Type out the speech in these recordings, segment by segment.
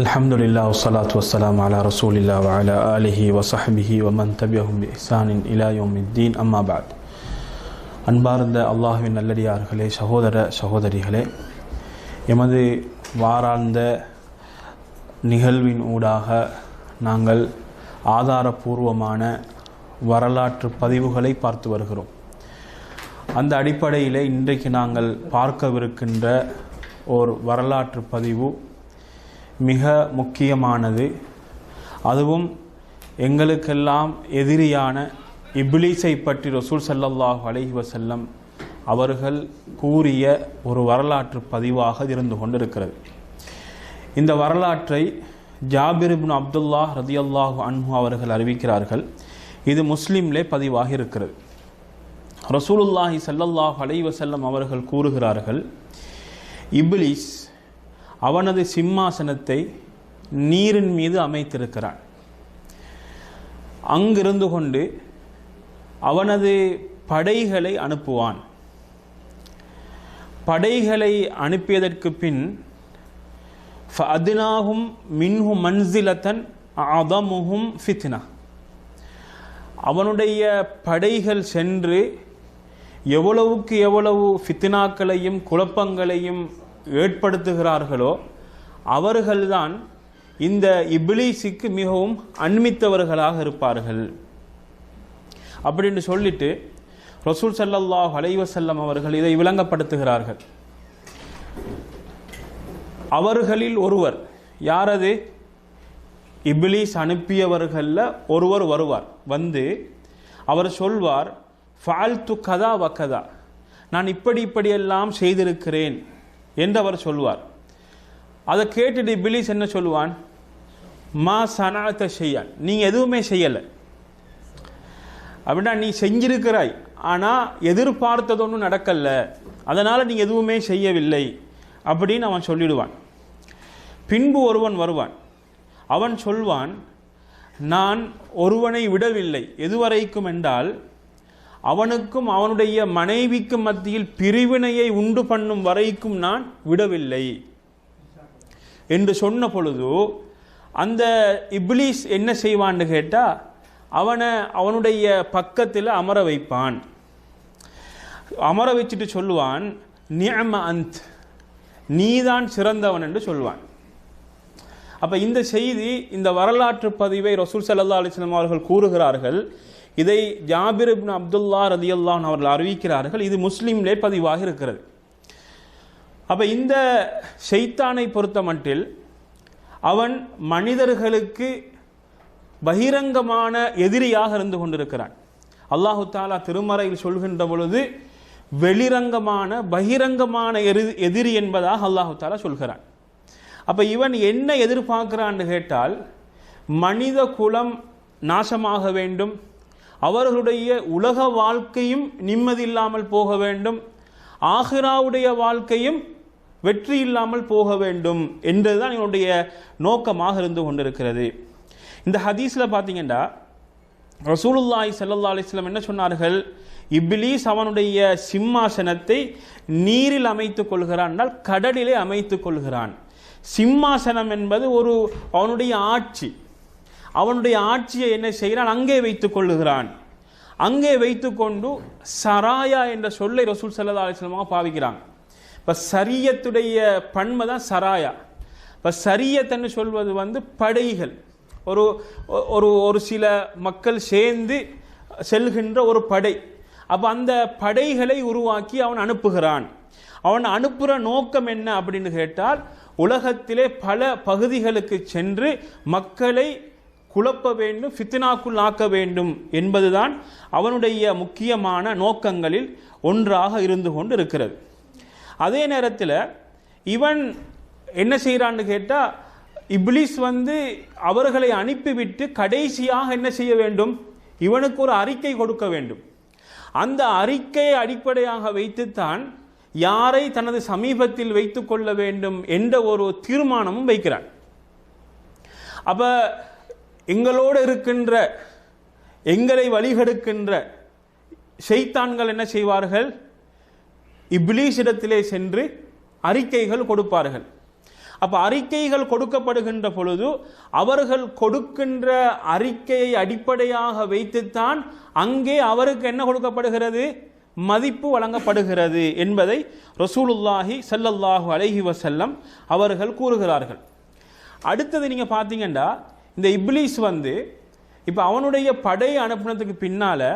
அல்ஹம்துலில்லா வலாத்து வலாம் அலா ரசூலில்லா அலா அலிஹி வசஹபிஹி வமன் தபியஹும் இஹ்சானின் இலாயோமித்தீன் அம்மாபாத் அன்பார்ந்த அல்லாஹுவின் நல்லடியார்களே சகோதர சகோதரிகளே எமது வாரார்ந்த நிகழ்வின் ஊடாக நாங்கள் ஆதாரபூர்வமான வரலாற்று பதிவுகளை பார்த்து வருகிறோம். அந்த அடிப்படையிலே இன்றைக்கு நாங்கள் பார்க்கவிருக்கின்ற ஒரு வரலாற்று பதிவு மிக முக்கியமானது. அதுவும் எங்களுக்கெல்லாம் எதிரியான இப்லீஸை பற்றி ரசூல் ஸல்லல்லாஹு அலஹி வசல்லம் அவர்கள் கூறிய ஒரு வரலாற்று பதிவாக இருந்து கொண்டிருக்கிறது. இந்த வரலாற்றை ஜாபிர்பின் அப்துல்லா ரதியல்லாஹு அன்ஹு அவர்கள் அறிவிக்கிறார்கள். இது முஸ்லீம்லே பதிவாக இருக்கிறது. ரசூலுல்லாஹி ஸல்லல்லாஹு அலைவசல்லம் அவர்கள் கூறுகிறார்கள் இப்லீஸ் அவனது சிம்மாசனத்தை நீரின் மீது அமைத்திருக்கிறான். அங்கிருந்து கொண்டு அவனது படைகளை அனுப்புவான். படைகளை அனுப்பியதற்கு பின் அதினாகும் மின்ஹு மன்சிலத்தன் அதமுகும் ஃபித்னா. அவனுடைய படைகள் சென்று எவ்வளவுக்கு எவ்வளவு ஃபித்னாக்களையும் குழப்பங்களையும் ஏற்படுத்துகிறார்களோ அவர்கள்தான் இந்த இபிலீஸுக்கு மிகவும் அண்மித்தவர்களாக இருப்பார்கள். அப்படின்னு சொல்லிட்டு ரசூல் சல்லாஹ் அலைவசல்லம் அவர்கள் இதை விளங்கப்படுத்துகிறார்கள். அவர்களில் ஒருவர் யாரது? இபிலிஸ் அனுப்பியவர்களில் ஒருவர் வருவார். வந்து அவர் சொல்வார் ஃபால்து கதா வக்கதா நான் இப்படி இப்படியெல்லாம் செய்திருக்கிறேன். என்று அவர் சொல்வார். அதை கேட்டுட்டு பிலிஸ் என்ன சொல்லுவான்? மா சனாத்த செய்யான் நீங்கள் எதுவுமே செய்யலை. அப்படின்னா நீ செஞ்சிருக்கிறாய். ஆனால் எதிர்பார்த்தது ஒன்றும் நடக்கலை. அதனால் நீ எதுவுமே செய்யவில்லை அப்படின்னு அவன் சொல்லிடுவான். பின்பு ஒருவன் வருவான். அவன் சொல்வான் நான் ஒருவனை விடவில்லை. எதுவரைக்கும் என்றால் அவனுக்கும் அவனுடைய மனைவிக்கும் மத்தியில் பிரிவினையை உண்டு பண்ணும் வரைக்கும் நான் விடவில்லை என்று சொன்ன பொழுது அந்த இப்லீஸ் என்ன செய்வான்னு கேட்டால் அவனை அவனுடைய பக்கத்தில் அமர வைப்பான். அமர வச்சுட்டு சொல்லுவான் நியம அந்த். நீதான் சிறந்தவன் என்று சொல்வான் அப்போ இந்த செய்தி இந்த வரலாற்று பதிவை ரசூல் சல்லா அலிஸ்லாம் அவர்கள் கூறுகிறார்கள். இதை ஜாபிர் இப்னு அப்துல்லா ரதியுல்லான் அவர்கள் அறிவிக்கிறார்கள். இது முஸ்லீம்லே பதிவாக இருக்கிறது. அப்போ இந்த ஷைத்தானை பொறுத்த மட்டில் அவன் மனிதர்களுக்கு பகிரங்கமான எதிரியாக இருந்து கொண்டிருக்கிறான். அல்லாஹு தாலா திருமறையில் சொல்கின்ற பொழுது வெளிரங்கமான பகிரங்கமான எரி எதிரி என்பதாக அல்லாஹு தாலா சொல்கிறான். அப்போ இவன் என்ன எதிர்பார்க்கிறான்னு கேட்டால் மனித குலம் நாசமாக வேண்டும் அவர்களுடைய உலக வாழ்க்கையும் நிம்மதியில்லாமல் போக வேண்டும். ஆஹிராவுடைய வாழ்க்கையும் வெற்றி இல்லாமல் போக வேண்டும் என்றதுதான் எங்களுடைய நோக்கமாக இருந்து கொண்டிருக்கிறது. இந்த ஹதீஸில் பார்த்தீங்கன்னா ரசூலுல்லாய் சல்லா அலிஸ்லம் என்ன சொன்னார்கள்? இப்லீஸ் அவனுடைய சிம்மாசனத்தை நீரில் அமைத்துக் கொள்கிறான் என்றால் கடலிலே அமைத்துக் கொள்கிறான். சிம்மாசனம் என்பது ஒரு அவனுடைய ஆட்சி. அவனுடைய ஆட்சியை என்ன செய்கிறான்? அங்கே வைத்துக் கொள்ளுகிறான். அங்கே வைத்துக்கொண்டு சராயா என்ற சொல்லை ரசூல் சல்லா அலிஸ்லமாக பாவிக்கிறாங்க இப்போ சரியத்துடைய பன்மை தான் சராயா. இப்போ சரியத்தன்னு சொல்வது வந்து படைகள். ஒரு ஒரு ஒரு சில மக்கள் சேர்ந்து செல்கின்ற ஒரு படை. அப்போ அந்த படைகளை உருவாக்கி அவன் அனுப்புகிறான். அவன் அனுப்புகிற நோக்கம் என்ன அப்படின்னு கேட்டால் உலகத்திலே பல பகுதிகளுக்கு சென்று மக்களை குழப்ப வேண்டும் ஃபித்னாக்குள் ஆக்க வேண்டும் என்பதுதான் அவனுடைய முக்கியமான நோக்கங்களில் ஒன்றாக இருந்து கொண்டு இருக்கிறது அதே நேரத்தில் இவன் என்ன செய்கிறான்னு கேட்டால் இப்லிஸ் வந்து அவர்களை அனுப்பிவிட்டு கடைசியாக என்ன செய்ய வேண்டும்? இவனுக்கு ஒரு அறிக்கை கொடுக்க வேண்டும். அந்த அறிக்கையை அடிப்படையாக வைத்துத்தான் யாரை தனது சமீபத்தில் வைத்துக்கொள்ள வேண்டும் என்ற ஒரு தீர்மானமும் வைக்கிறான். அப்போ எங்களோடு இருக்கின்ற எங்களை வழிகெடுக்கின்ற செய்தான்கள் என்ன செய்வார்கள்? இப்லீஸ் இடத்திலே சென்று அறிக்கைகள் கொடுப்பார்கள். அப்ப அறிக்கைகள் கொடுக்கப்படுகின்ற பொழுது அவர்கள் கொடுக்கின்ற அறிக்கையை அடிப்படையாக வைத்துத்தான் அங்கே அவருக்கு என்ன கொடுக்கப்படுகிறது? மதிப்பு வழங்கப்படுகிறது என்பதை ரசூலுல்லாஹி சல்லல்லாஹு அலஹி வசல்லம் அவர்கள் கூறுகிறார்கள். அடுத்தது நீங்க பார்த்தீங்கன்னா இந்த இப்லீஸ் வந்து இப்போ அவனுடைய படை அனுப்புனதுக்கு பின்னால்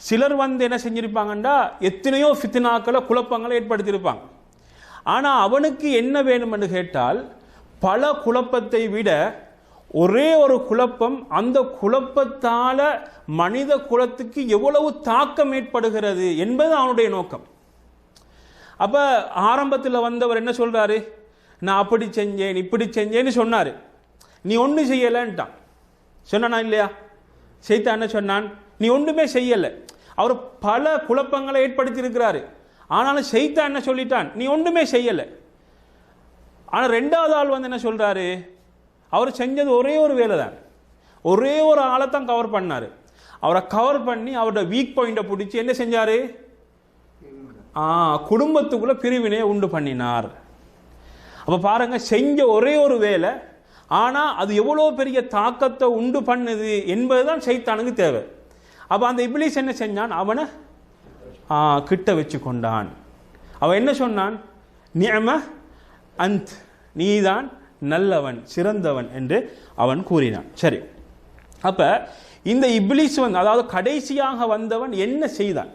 சிலர் வந்து என்ன செஞ்சிருப்பாங்கன்னா எத்தனையோ ஃபித்னாக்களை குழப்பங்களை ஏற்படுத்தியிருப்பாங்க. ஆனால் அவனுக்கு என்ன வேணும்னு கேட்டால் பல குழப்பத்தை விட ஒரே ஒரு குழப்பம் அந்த குழப்பத்தால் மனித குலத்துக்கு எவ்வளவு தாக்கம் ஏற்படுகிறது என்பது அவனுடைய நோக்கம். அப்போ ஆரம்பத்தில் வந்தவர் என்ன சொல்கிறாரு நான் அப்படி செஞ்சேன் இப்படி செஞ்சேன்னு சொன்னார். நீ ஒன்றும் செய்யலைன்ட்டான். சொன்னானா இல்லையா? செய்தா என்ன சொன்னான்? நீ ஒன்றுமே செய்யலை. அவர் பல குழப்பங்களை ஏற்படுத்தி இருக்கிறாரு ஆனாலும் செய்தா என்ன சொல்லிட்டான்? நீ ஒன்றுமே செய்யலை. ஆனால் ரெண்டாவது ஆள் வந்து என்ன சொல்கிறாரு அவர் செஞ்சது ஒரே ஒரு வேலை தான் ஒரே ஒரு ஆளை தான் கவர் பண்ணார். அவரை கவர் பண்ணி அவரோட வீக் பாயிண்ட்டை பிடிச்சி என்ன செஞ்சார்? குடும்பத்துக்குள்ளே பிரிவினையை உண்டு பண்ணினார். அப்போ பாருங்க செஞ்ச ஒரே ஒரு வேலை ஆனால் அது எவ்வளோ பெரிய தாக்கத்தை உண்டு பண்ணுது என்பதுதான் சைத்தானுக்கு தேவை. அப்போ அந்த இப்ளீஸ் என்ன செஞ்சான்? அவனை கிட்ட வச்சு கொண்டான் அவன் என்ன சொன்னான்? நியம அந்த் நீதான் நல்லவன் சிறந்தவன் என்று அவன் கூறினான். சரி. அப்போ இந்த இப்ளீஸ் வந்து அதாவது கடைசியாக வந்தவன் என்ன செய்தான்?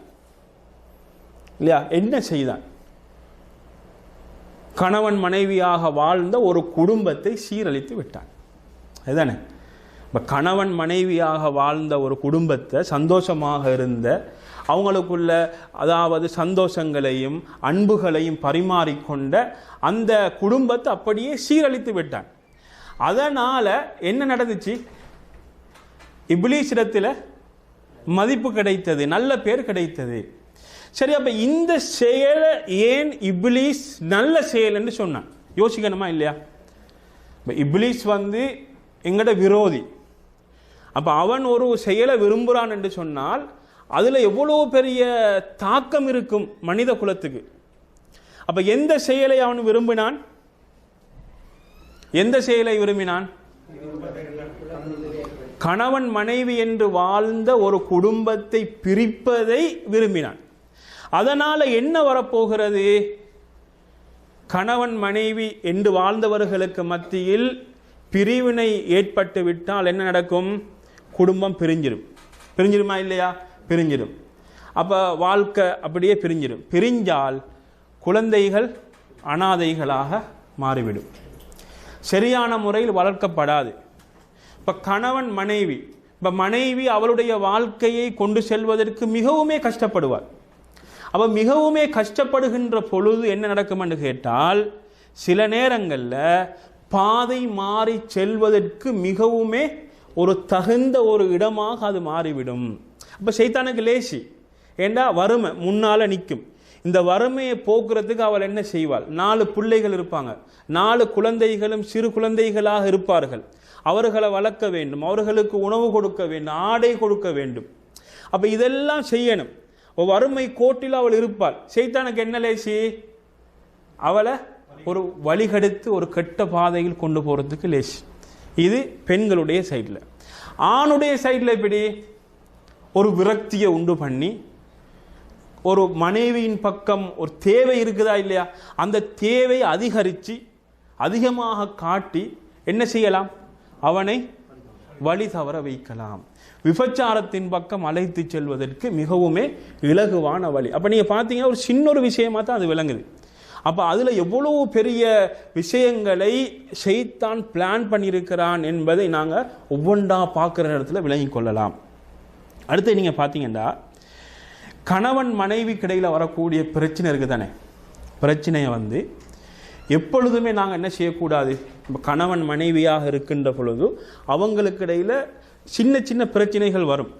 இல்லையா? என்ன செய்தான்? கணவன் மனைவியாக வாழ்ந்த ஒரு குடும்பத்தை சீரழித்து விட்டான். அதுதானே? இப்போ கணவன் மனைவியாக வாழ்ந்த ஒரு குடும்பத்தை சந்தோஷமாக இருந்த அவங்களுக்குள்ள அதாவது சந்தோஷங்களையும் அன்புகளையும் பரிமாறிக்கொண்ட அந்த குடும்பத்தை அப்படியே சீரழித்து விட்டான். அதனால் என்ன நடந்துச்சு? இப்லீஸிடத்தில் மதிப்பு கிடைத்தது நல்ல பேர் கிடைத்தது. சரி அப்ப இந்த செயலை ஏன் இப்லீஸ் நல்ல செயல் என்று சொன்னான்? யோசிக்கணுமா இல்லையா? இப்போ இப்லீஸ் வந்து எங்கட விரோதி. அப்போ அவன் ஒரு செயலை விரும்புகிறான் என்று சொன்னால் அதில் எவ்வளோ பெரிய தாக்கம் இருக்கும் மனித குலத்துக்கு? அப்போ எந்த செயலை அவன் விரும்பினான்? எந்த செயலை விரும்பினான்? கணவன் மனைவி என்று வாழ்ந்த ஒரு குடும்பத்தை பிரிப்பதை விரும்பினான். அதனால என்ன வரப்போகிறது? கணவன் மனைவி என்று வாழ்ந்தவர்களுக்கு மத்தியில் பிரிவினை ஏற்பட்டு விட்டால் என்ன நடக்கும்? குடும்பம் பிரிஞ்சிடும் பிரிஞ்சிருமா இல்லையா? பிரிஞ்சிடும் அப்ப வாழ்க்கை அப்படியே பிரிஞ்சிடும் பிரிஞ்சால் குழந்தைகள் அனாதைகளாக மாறிவிடும். சரியான முறையில் வளர்க்கப்படாது. இப்ப கணவன் மனைவி இப்ப மனைவி அவளுடைய வாழ்க்கையை கொண்டு செல்வதற்கு மிகவுமே கஷ்டப்படுவார் அப்போ மிகவுமே கஷ்டப்படுகின்ற பொழுது என்ன நடக்கும் என்று கேட்டால் சில நேரங்களில் பாதை மாறி செல்வதற்கு மிகவுமே ஒரு தகுந்த ஒரு இடமாக அது மாறிவிடும். அப்போ சைத்தானுக்கு லேசி. ஏண்டா வறுமை? முன்னால் நிற்கும் இந்த வறுமையை போக்குறதுக்கு அவள் என்ன செய்வாள்? நாலு பிள்ளைகள் இருப்பாங்க. நாலு குழந்தைகளும் சிறு குழந்தைகளாக இருப்பார்கள். அவர்களை வளர்க்க வேண்டும். அவர்களுக்கு உணவு கொடுக்க வேண்டும். ஆடை கொடுக்க வேண்டும். அப்போ இதெல்லாம் செய்யணும். வறுமை கோட்டில் அவள் இருப்பாள். சைத்தானுக்கு என்ன லேசி? அவளை ஒரு வழிகெடுத்து ஒரு கெட்ட பாதையில் கொண்டு போகிறதுக்கு லேசி. இது பெண்களுடைய சைடில் ஆணுடைய சைடில் எப்படி? ஒரு விரக்தியை உண்டு பண்ணி ஒரு மனைவியின் பக்கம் ஒரு தேவை இருக்குதா இல்லையா? அந்த தேவை அதிகரித்து அதிகமாக காட்டி என்ன செய்யலாம்? அவனை வழி தவற வைக்கலாம். விபச்சாரத்தின் பக்கம் அழைத்து செல்வதற்கு மிகவுமே இலகுவான வழி. அப்போ நீங்கள் பார்த்தீங்கன்னா ஒரு சின்ன ஒரு விஷயமா தான் அது விளங்குது. அப்போ அதில் எவ்வளவு பெரிய விஷயங்களை செய்தான் பிளான் பண்ணியிருக்கிறான் என்பதை நாங்கள் ஒவ்வொன்றா பார்க்குற இடத்துல விளங்கி கொள்ளலாம். அடுத்து நீங்கள் பார்த்தீங்கன்னா கணவன் மனைவி கிடையில் வரக்கூடிய பிரச்சனை இருக்குது தானே? பிரச்சனையை வந்து எப்பொழுதுமே நாங்கள் என்ன செய்யக்கூடாது? கணவன் மனைவியாக இருக்கின்ற பொழுது அவங்களுக்கு இடையில சின்ன சின்ன பிரச்சனைகள் வரும்.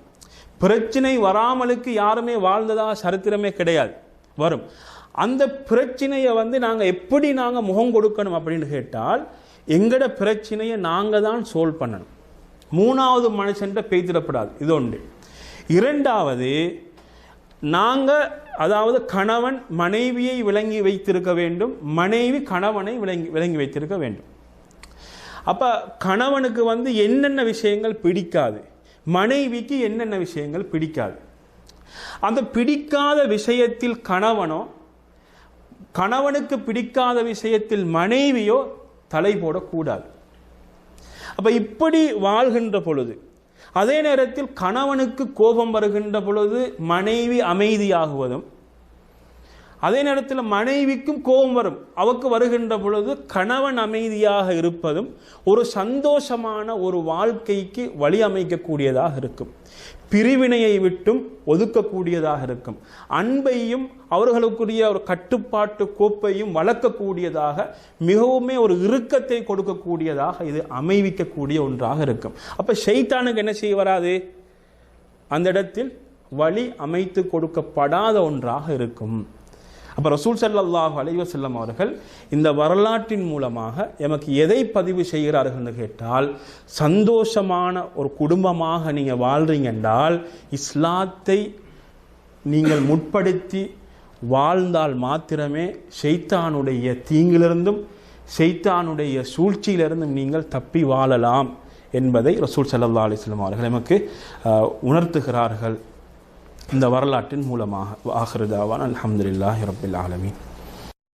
பிரச்சனை வராமலுக்கு யாருமே வாழ்ந்ததாக சரித்திரமே கிடையாது. வரும். அந்த பிரச்சனையை வந்து நாங்கள் எப்படி நாங்கள் முகம் கொடுக்கணும் அப்படின்னு கேட்டால் எங்களோட பிரச்சனையை நாங்கள் தான் சோல்வ் பண்ணணும். மூணாவது மனுஷன்கிட்ட பேத்திடப்படாது இது ஒன்று. இரண்டாவது நாங்கள் அதாவது கணவன் மனைவியை விளங்கி வைத்திருக்க வேண்டும். மனைவி கணவனை விளங்கி விளங்கி வைத்திருக்க வேண்டும். அப்போ கணவனுக்கு வந்து என்னென்ன விஷயங்கள் பிடிக்காது? மனைவிக்கு என்னென்ன விஷயங்கள் பிடிக்காது? அந்த பிடிக்காத விஷயத்தில் கணவனோ கணவனுக்கு பிடிக்காத விஷயத்தில் மனைவியோ தலை போடக்கூடாது. அப்போ இப்படி வாழ்கின்ற பொழுது அதே நேரத்தில் கணவனுக்கு கோபம் வருகின்ற பொழுது மனைவி அமைதியாகுவதும் அதே நேரத்தில் மனைவிக்கும் கோபம் வரும். அவக்கு வருகின்ற பொழுது கணவன் அமைதியாக இருப்பதும் ஒரு சந்தோஷமான ஒரு வாழ்க்கைக்கு வழி அமைக்கக்கூடியதாக இருக்கும். பிரிவினையை விட்டும் ஒதுக்கக்கூடியதாக இருக்கும். அன்பையும் அவர்களுக்குரிய ஒரு கட்டுப்பாட்டு கோப்பையும் வளர்க்கக்கூடியதாக மிகவுமே ஒரு இறுக்கத்தை கொடுக்கக்கூடியதாக இது அமைவிக்கக்கூடிய ஒன்றாக இருக்கும். அப்போ ஷைத்தானுக்கு என்ன செய்ய வராது? அந்த இடத்தில் வழி அமைத்து கொடுக்கப்படாத ஒன்றாக இருக்கும். அப்போ ரசூல் சல்லாஹ் அலைவசல்லம் அவர்கள் இந்த வரலாற்றின் மூலமாக எமக்கு எதை பதிவு செய்கிறார்கள்னு கேட்டால் சந்தோஷமான ஒரு குடும்பமாக நீங்கள் வாழ்றீங்க என்றால் இஸ்லாத்தை நீங்கள் முற்படுத்தி வாழ்ந்தால் மாத்திரமே செய்தானுடைய தீங்கிலிருந்தும் செய்தானுடைய சூழ்ச்சியிலிருந்தும் நீங்கள் தப்பி வாழலாம் என்பதை ரசூல் சல்லா அலிஸ்லாம் அவர்கள் எமக்கு உணர்த்துகிறார்கள். இந்த வரலாற்றின் மூலமாக ஆஹிருதாவான் அல்ஹம்துலில்லாஹி ரப்பில் ஆலமீன்.